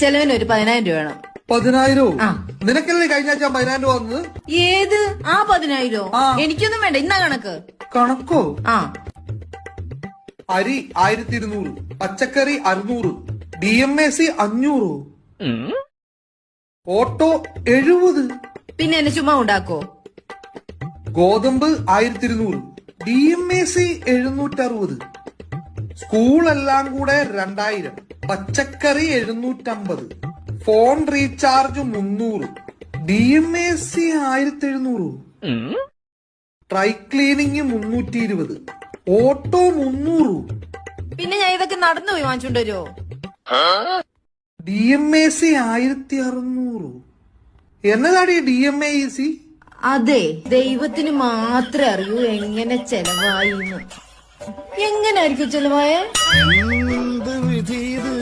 ചെലവിന് ഒരു പതിനായിരം രൂപ വേണം. പതിനായിരം. നിനക്കല്ലേ കഴിഞ്ഞ ആഴ്ച പതിനായിരം രൂപ വന്നത്? ഏത്? ആ പതിനായിരോ? എനിക്കൊന്നും വേണ്ട. ഇന്നാ കണക്ക്. കണക്കോ? ആ. അരി ആയിരത്തി ഇരുന്നൂറ് പച്ചക്കറി അറുന്നൂറ് ഡി എം എ സി അഞ്ഞൂറ്. ഓട്ടോ എഴുപത്. പിന്നെ എന്നെ ചുമ്മാ ഉണ്ടാക്കോ? ഗോതമ്പ് ആയിരത്തി ഇരുന്നൂറ് ഡി എം എ സി എഴുന്നൂറ്റി അറുപത് സ്കൂളെല്ലാം കൂടെ രണ്ടായിരം. പച്ചക്കറി എഴുന്നൂറ്റമ്പത്. ഫോൺ റീചാർജ് മുന്നൂറ്. ഡി എം എ സി ആയിരത്തി എഴുന്നൂറ് ഡ്രൈ ക്ലീനിങ് മുന്നൂറ്റി ഇരുപത് ഓട്ടോ മുന്നൂറ്. പിന്നെ ഞാൻ ഇതൊക്കെ നടന്നു പോയി വാങ്ങിച്ചോണ്ട് വരുമോ ഡി എം എ സി ആയിരത്തി അറുന്നൂറ് എന്നതാടി ഡി എം എ സി? അതെ ദൈവത്തിന് മാത്രമേ അറിയൂ എങ്ങനെ എങ്ങനായിരിക്കും ചെലവായ എന്ത് വിധി ഇത്?